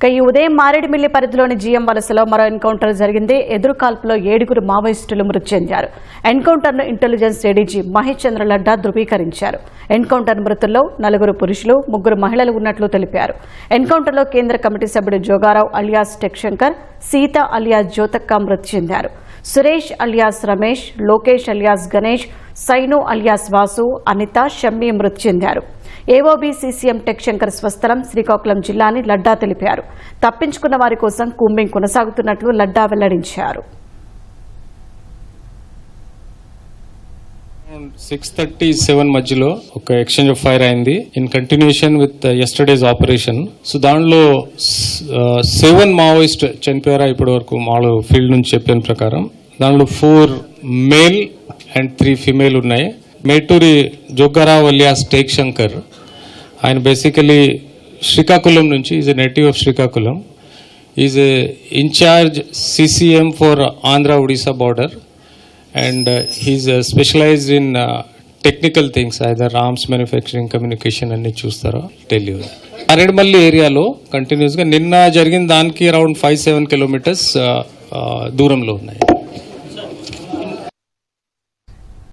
ఇక ఈ ఉదయం మారేడుమిల్లి పరిధిలోని జీఎం వలసలో మరో ఎన్కౌంటర్ జరిగింది. ఎదురుకాల్పులో ఏడుగురు మావోయిస్టులు మృతి చెందారు. ఎన్కౌంటర్ను ఇంటెలిజెన్స్ ఏడీజీ మహేష్ చంద్ర లడ్డా ధృవీకరించారు. ఎన్కౌంటర్ మృతుల్లో నలుగురు పురుషులు ముగ్గురు మహిళలు ఉన్నట్లు తెలిపారు. ఎన్కౌంటర్లో కేంద్ర కమిటీ సభ్యుడు జోగారావు అలియాస్ టెక్శంకర్ సీత అలియాస్ జ్యోతక్క మృతి చెందారు. Suresh alias Ramesh Lokesh alias Ganesh Sainu alias Vasu Anitha Shammi మృతి చెందారు. ఏఓబీ సీసీఎం టెక్ శంకర్ స్వస్థలం శ్రీకాకుళం జిల్లా అని లడ్డా తెలిపారు. తప్పించుకున్న వారి కోసం కూంబింగ్ కొనసాగుతున్నట్లు లడ్డా వెల్లడించారు. సిక్స్ థర్టీ సెవెన్ మధ్యలో ఒక ఎక్స్చేంజ్ ఆఫ్ ఫైర్ అయింది. In continuation with yesterday's operation so దానిలో సెవెన్ మావోయిస్ట్ చనిపోయారా ఇప్పటి వరకు మాలో ఫీల్డ్ నుంచి చెప్పిన ప్రకారం. దానిలో four male and three female ఉన్నాయి. మేటూరి జోగ్గారావు అలియాస్ టేక్ శంకర్ ఆయన బేసికలీ శ్రీకాకుళం నుంచి is a native of Srikakulam. Is a incharge CCM for Andhra Odisha border and he's specialised in technical things either arms manufacturing communication అన్ని చూస్తారో తెలియదు అరేడుమల్లి ఏరియాలో కంటిన్యూస్గా నిన్న జరిగిన దానికి అరౌండ్ ఫైవ్ సెవెన్ కిలోమీటర్స్ దూరంలో ఉన్నాయి.